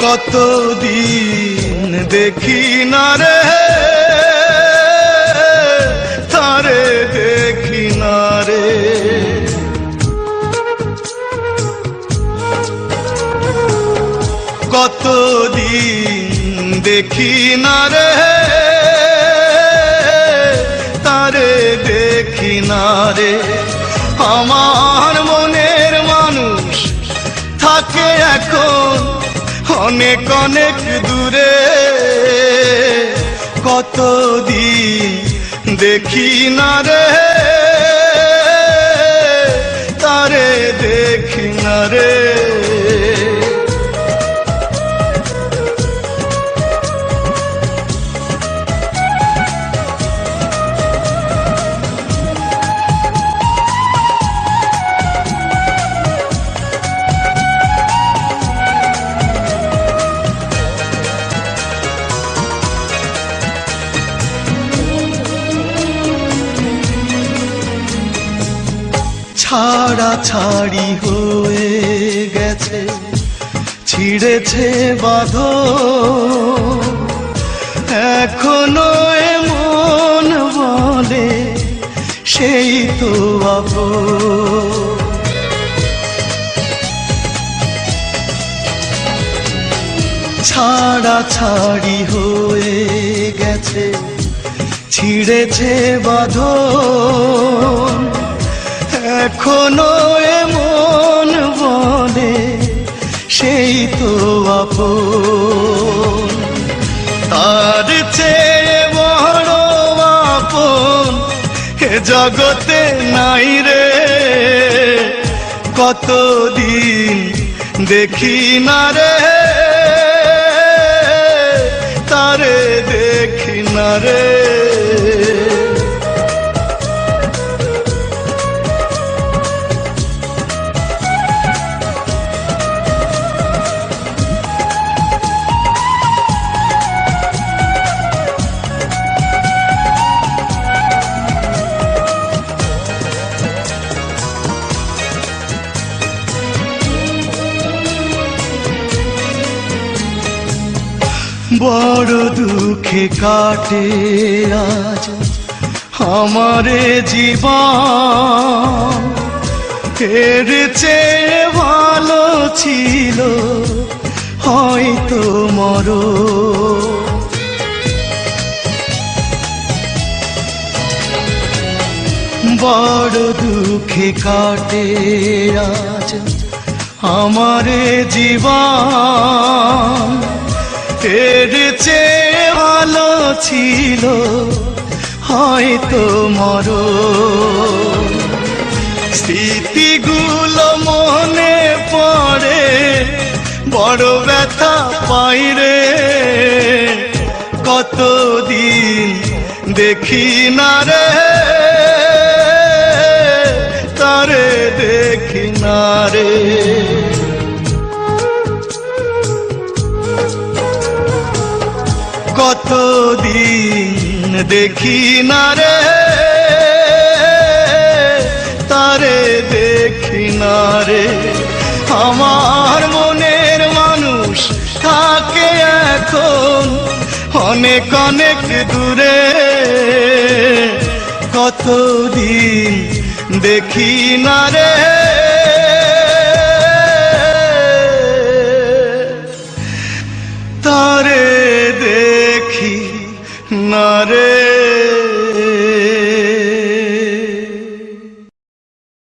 কতদিন দেখি না রে? তারে দেখি না রে। কতদিন দেখি না রে? তারে দেখি না রে। আমার মনের অনেক অনেক দূরে। কতদিন দেখি না রে। তারে দেখি না রে। ছাড়া ছাড়ি হয়ে গেছে, ছিঁড়েছে বাঁধ এখনও এমন বলে সেই তো আপন। ছাড়া ছাড়ি হয়ে গেছে, ছিঁড়েছে বাঁধন। এখনও এমন বলে সেই তো আপন। তার চেয়ে বড় আপন এ জগতে নাই রে। কতদিন দেখি না রে। বড় দুঃখে কাটে আজ আমারে জীবন। এর চেয়ে ভালো ছিল হয়তো মর। বড় দুঃখে কাটে আজ আমারে জীবন। এর চেয়ে ভালো ছিল, হয়তো মর। স্মৃতিগুলো মনে পড়ে, বড় ব্যথা পাই রে। কতদিন দেখি না রে, তারে দেখি না রে। কতদিন দেখি না রে? তারে দেখি না রে। আমার মনের মানুষ থাকে এখন অনেক অনেক দূরে। কতদিন দেখি না রে? না